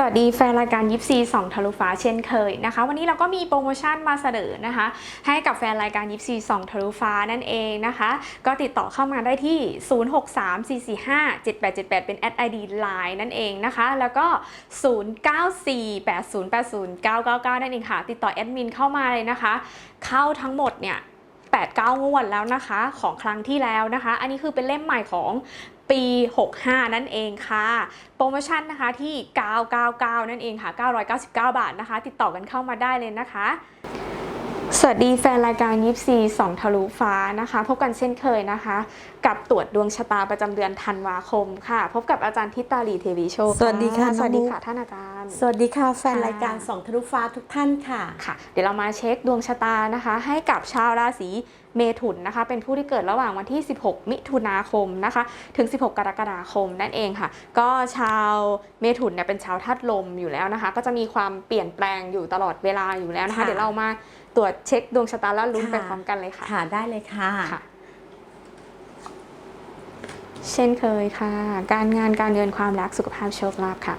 สวัสดีแฟนรายการยิปซีสองทะลุฟ้าเช่นเคยนะคะ วันนี้เราก็มีโปรโมชั่นมาเสนอนะคะ ให้กับแฟนรายการยิปซีสองทะลุฟ้านั่นเองนะคะ ก็ติดต่อเข้ามาได้ที่ 0634457878 เป็นแอด ID Line นั่นเองนะคะ แล้วก็ 0948080999 นั่นเองค่ะ ติดต่อแอดมินเข้ามาเลยนะคะ เข้าทั้งหมดเนี่ย8-9งวดแล้วนะคะของครั้งที่แล้วนะคะ อันนี้คือเป็นเล่มใหม่ของ ปี 65 นั่นเองค่ะ โปรโมชั่นนะคะที่ 999 นั่นเองค่ะ 999 บาทนะคะ ติดต่อกันเข้ามาได้เลยนะคะ สวัสดีแฟนรายการยิปซีสองทะลุฟ้านะคะ พบกันเช่นเคยนะคะ กับตรวจดวงชะตาประจำเดือนธันวาคมค่ะ พบกับอาจารย์ทิตาลีเทวีโชคสวัสดีค่ะสวัสดีน้องมุกค่ะท่านอาจารย์ สวัสดีค่ะแฟนค่ะรายการสองทะลุฟ้าทุกท่านค่ะค่ะ เดี๋ยวเรามาเช็คดวงชะตานะคะ ให้กับชาวราศีเมถุนนะคะ เป็นผู้ที่เกิดระหว่างวันที่ 16 มิถุนาคมนะคะ ถึง 16 กรกฎาคมนั่นเองค่ะ ก็ชาวเมถุนเนี่ยเป็นชาวธาตุลมอยู่แล้วนะคะ ก็จะมีความเปลี่ยนแปลงอยู่ตลอดเวลาอยู่แล้วนะคะค่ะเดี๋ยวเรามา ตรวจเช็คดวงชะตาแล้วลุ้นไปค่ะพร้อมกันเลยค่ะ ค่ะได้เลยค่ะค่ะ เช่นเคยค่ะ การงานการเงินความรักสุขภาพโชคลาภค่ะ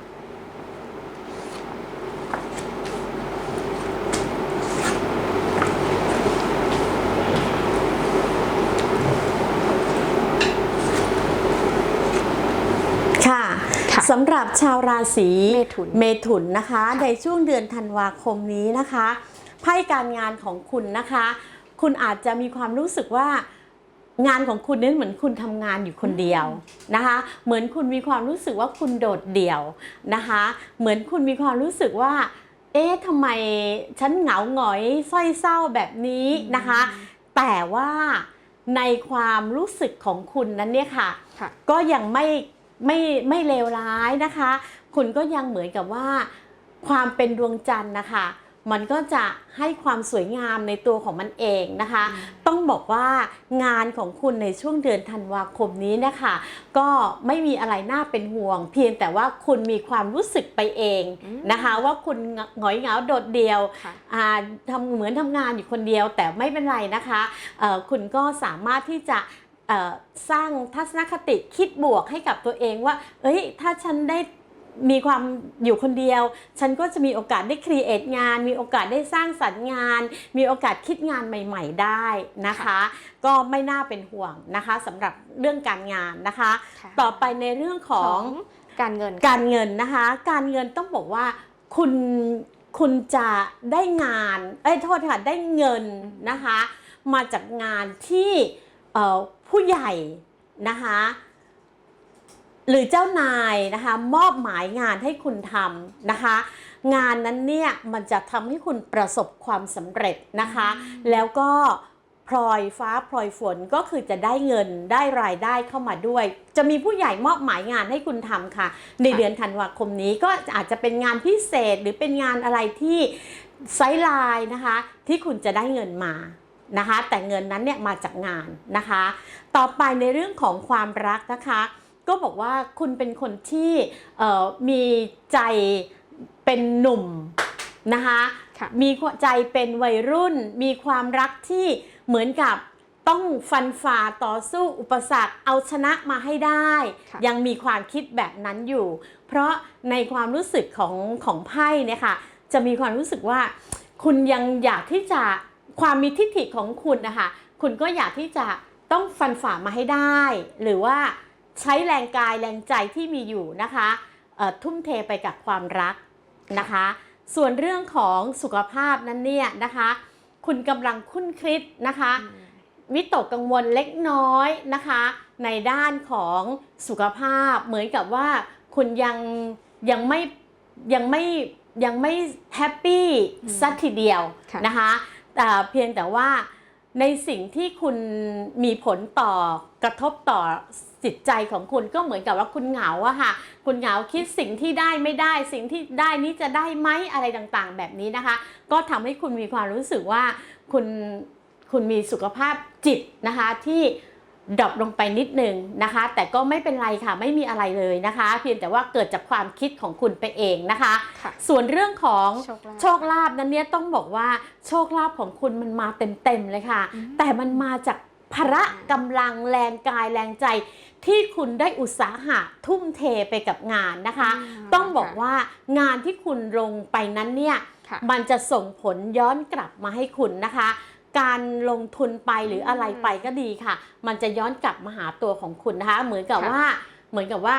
ค่ะค่ะสำหรับชาวราศีเมถุนเมถุนนะคะ ในช่วงเดือนธันวาคมนี้นะคะ ไพ่การงานของคุณนะคะ คุณอาจจะมีความรู้สึกว่างานของคุณนั้นเหมือนคุณทำงานอยู่คนเดียวนะคะ เหมือนคุณมีความรู้สึกว่าคุณโดดเดี่ยวนะคะ เหมือนคุณมีความรู้สึกว่า เอ๊ะทำไมฉันเหงาหงอยส้อยเศร้าแบบนี้นะคะ แต่ว่าในความรู้สึกของคุณนั้นเนี่ยค่ะค่ะก็ยังไม่ไม่ไม่เลวร้ายนะคะ คุณก็ยังเหมือนกับว่าความเป็นดวงจันทร์นะคะ มันก็จะให้ความสวยงามในตัวของมันเองนะคะ ต้องบอกว่างานของคุณในช่วงเดือนธันวาคมนี้นะคะ ก็ไม่มีอะไรน่าเป็นห่วง เพียงแต่ว่าคุณมีความรู้สึกไปเองอืมนะคะ ว่าคุณหงอยเหงาโดดเดี่ยวค่ะอ่าทำเหมือนทำงานอยู่คนเดียวแต่ไม่เป็นไรนะคะเอ่อคุณก็สามารถที่จะเอ่อสร้างทัศนคติคิดบวกให้กับตัวเองว่า เอ้ย ถ้าฉันได้ มีความอยู่คนเดียว ฉันก็จะมีโอกาสได้ครีเอทงาน มีโอกาสได้สร้างสรรค์งาน มีโอกาสคิดงานใหม่ ๆ ได้นะคะ ก็ไม่น่าเป็นห่วงนะคะสำหรับเรื่องการงานนะคะค่ะต่อไปในเรื่องขขอองงการเงินการเงินนะคะ การเงินต้องบอกว่าคุณคุณจะได้งานเอ้ยโทษค่ะได้เงินนะคะ มาจากงานที่เอ่อผู้ใหญ่นะคะ หรือเจ้านายนะคะมอบหมายงานให้คุณทำนะคะ งานนั้นเนี่ยมันจะทำให้คุณประสบความสำเร็จนะคะ แล้วก็พลอยฟ้าพลอยฝนก็คือจะได้เงินได้รายได้เข้ามาด้วย จะมีผู้ใหญ่มอบหมายงานให้คุณทำค่ะ ในเดือนธันวาคมนี้ก็อาจจะเป็นงานพิเศษหรือเป็นงานอะไรที่ไซส์ไลน์นะคะ ที่คุณจะได้เงินมานะคะ แต่เงินนั้นเนี่ยมาจากงานนะคะ ต่อไปในเรื่องของความรักนะคะ ก็บอกว่าคุณเป็นคนที่เอ่อมีใจเป็นหนุ่มนะคะค่ะมีใจเป็นวัยรุ่น มีความรักที่เหมือนกับต้องฟันฝ่าต่อสู้อุปสรรคเอาชนะมาให้ได้ค่ะยังมีความคิดแบบนั้นอยู่ เพราะในความรู้สึกของของไพ่เนี่ยค่ะจะมีความรู้สึกว่า คุณยังอยากที่จะความมีทิฏฐิของคุณนะคะคุณก็อยากที่จะต้องฟันฝ่ามาให้ได้ หรือว่า ใช้แรงกายแรงใจที่มีอยู่นะคะเอ่อทุ่มเทไปกับความรักนะคะ ส่วนเรื่องของสุขภาพนั้นเนี่ยนะคะ คุณกำลังคุ้นคิดนะคะวิตกกังวลเล็กน้อยนะคะ ในด้านของสุขภาพเหมือนกับว่าคุณยังยังไม่ยังไม่ยังไม่แฮปปี้อืมสักทีเดียวค่ะนะคะแต่เพียงแต่ว่า ในสิ่งที่คุณมีผลต่อกระทบต่อจิตใจของคุณก็เหมือนกับว่าคุณเหงาอะค่ะ คุณเหงาคิดสิ่งที่ได้ไม่ได้ สิ่งที่ได้นี้จะได้ไหมอะไรต่างๆ แบบนี้นะคะ ก็ทำให้คุณมีความรู้สึกว่าคุณคุณมีสุขภาพจิตนะคะที่ ดรอปลงไปนิดนึงนะคะ แต่ก็ไม่เป็นไรค่ะไม่มีอะไรเลยนะคะ เพียงแต่ว่าเกิดจากความคิดของคุณไปเองนะคะ ค่ะส่วนเรื่องของโชคลาภ โชคลาภนั้นเนี่ยต้องบอกว่าโชคลาภของคุณมันมาเต็มๆเลยค่ะ อืม แต่มันมาจากพละกำลังแรงกายแรงใจ ที่คุณได้อุตสาหะทุ่มเทไปกับงานนะคะอ่าต้องบอกว่างานที่คุณลงไปนั้นเนี่ย ค่ะ มันจะส่งผลย้อนกลับมาให้คุณนะคะ การลงทุนไปหรืออะไรไปก็ดีค่ะ มันจะย้อนกลับมาหาตัวของคุณนะคะ เหมือนกับว่าเหมือนกับว่า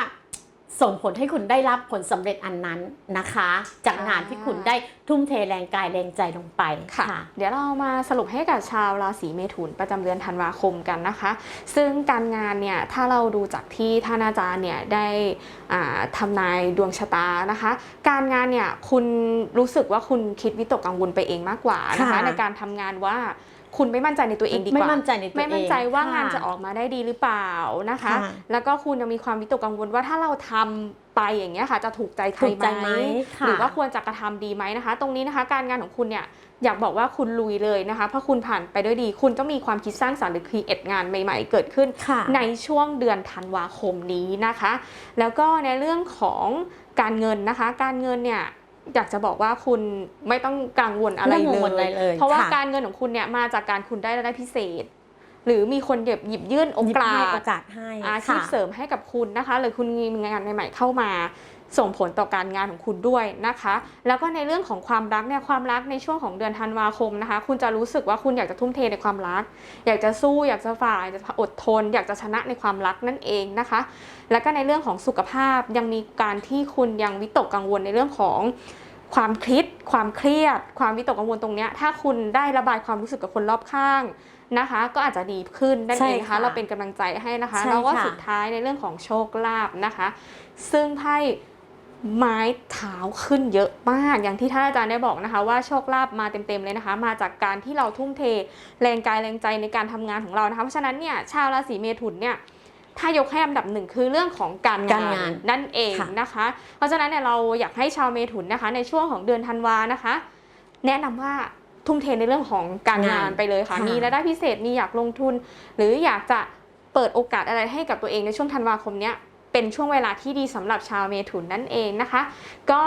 ส่งผลให้คุณได้รับผลสำเร็จอันนั้นนะคะ จากงานที่คุณได้ทุ่มเทแรงกายแรงใจลงไปค่ะเดี๋ยวเรามาสรุปให้กับชาวราศีเมถุนประจำเดือนธันวาคมกันนะคะ ซึ่งการงานเนี่ยถ้าเราดูจากที่ท่านอาจารย์เนี่ยได้อ่าทำนายดวงชะตานะคะ การงานเนี่ยคุณรู้สึกว่าคุณคิดวิตกกังวลไปเองมากกว่านะคะค่ะในการทำงานว่า คุณไม่มั่นใจในตัวเองดีกว่า ไม่มั่นใจในตัวเอง ไม่มั่นใจว่างานค่จะออกมาได้ดีหรือเปล่านะคะค่ะแล้วก็คุณยังมีความวิตกกังวลว่าถ้าเราทำไปอย่างเงี้ยค่ะ จะถูกใจใครถูกใจไหไหมมค่ะหรือว่าควรจะกระทำดีไหมนะคะ ตรงนี้นะคะ การงานของคุณเนี่ยอยากบอกว่าคุณลุยเลยนะคะ เพราะคุณผ่านไปด้วยดี คุณก็มีความคิดสร้างสรรค์หรือครีเอทงานใหม่ ๆ เกิดขึ้นค่ะในช่วงเดือนธันวาคมนี้นะคะ แล้วก็ในเรื่องของการเงินนะคะ การเงินเนี่ย อยากจะบอกว่าคุณไม่ต้องกังวลอะไรไม่ต้องกังวลเลอะไรยเลย เพราะว่าค่ะการเงินของคุณเนี่ยมาจากการคุณได้รายได้พิเศษ หรือมีคนหยิบหยิบยื่นโอหยิบกาให้สโอกาสให้อาชีพค่ะเสริมให้กับคุณนะคะ หรือคุณมีงานใหม่ๆเข้ามา ส่งผลต่อการงานของคุณด้วยนะคะ แล้วก็ในเรื่องของความรักเนี่ยความรักในช่วงของเดือนธันวาคมนะคะ คุณจะรู้สึกว่าคุณอยากจะทุ่มเทในความรัก อยากจะสู้อยากจะฝ่าอยากจะอดทน อยากจะชนะในความรักนั่นเองนะคะ แล้วก็ในเรื่องของสุขภาพยังมีการที่คุณยังวิตกกังวลในเรื่องของความคิด ความเครียด ความวิตกกังวลตรงเนี้ยถ้าคุณได้ระบายความรู้สึกกับคนรอบข้าง นะคะ ก็อาจจะดีขึ้นนั่นใช่เองนะคะค่ะเราเป็นกำลังใจให้นะคะใช่แล้วก็ค่ะสุดท้ายในเรื่องของโชคลาภนะคะ ซึ่งไพ่ไม้เท้าขึ้นเยอะมาก อย่างที่ท่านอาจารย์ได้บอกนะคะ ว่าโชคลาภมาเต็มๆเลยนะคะ มาจากการที่เราทุ่มเทแรงกายแรงใจในการทำงานของเรานะคะ เพราะฉะนั้นเนี่ยชาวราศีเมถุนเนี่ยถ้ายกให้อันดับหนึ่งคือเรื่องของการการงานนั่นเองค่ะนะคะ เพราะฉะนั้นเนี่ยเราอยากให้ชาวเมถุนนะคะ ในช่วงของเดือนธันวานะคะ แนะนำว่า ทุ่มเทในเรื่องของการงานไปเลยค่ะ ค่ะ มีรายได้พิเศษ มีอยากลงทุน หรืออยากจะเปิดโอกาสอะไรให้กับตัวเองในช่วงธันวาคมเนี้ย เป็นช่วงเวลาที่ดีสำหรับชาวเมถุนนั่นเองนะคะ ก็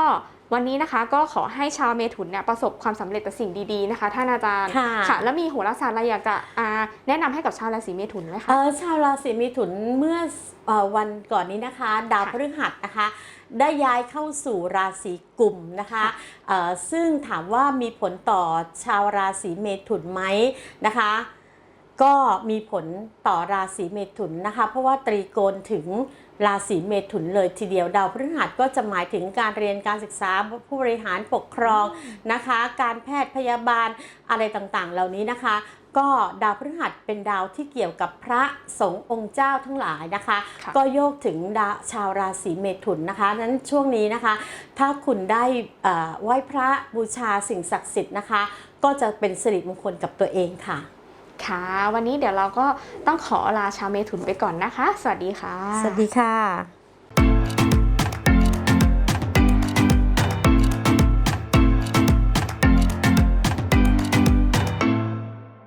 วันนี้นะคะก็ขอให้ชาวเมถุนเนี่ยประสบความสำเร็จแต่สิ่งดีๆนะคะท่านอาจารย์ค่ะ แล้วมีโหราศาสตร์อะไรอยากจะอ่าแนะนำให้กับชาวราศีเมถุนไหมคะเออชาวราศีมิถุนเมื่อเอ่อวันก่อนนี้นะคะ ดาวค่ะพฤหัสนะคะได้ย้ายเข้าสู่ราศีกุมนะคะค่ะเอ่อซึ่งถามว่ามีผลต่อชาวราศีเมถุนไหมนะคะ ก็มีผลต่อราศีเมถุนนะคะ เพราะว่าตรีโกณถึงราศีเมถุนเลยทีเดียวดาวพฤหัสก็จะหมายถึงการเรียนการศึกษาผู้บริหารปกครองนะคะ การแพทย์พยาบาลอะไรต่างๆ เหล่านี้นะคะ ก็ดาวพฤหัสเป็นดาวที่เกี่ยวกับพระสงฆ์องค์เจ้าทั้งหลายนะคะค่ะก็โยกถึงดาวชาวราศีเมถุนนะคะนั้นช่วงนี้นะคะ ถ้าคุณได้เอ่อไหว้พระบูชาสิ่งศักดิ์สิทธิ์นะคะ ก็จะเป็นสิริมงคลกับตัวเองค่ะ ค่ะ วันนี้เดี๋ยวเราก็ต้องขอลาชาวเมถุนไปก่อนนะคะ สวัสดีค่ะ สวัสดีค่ะ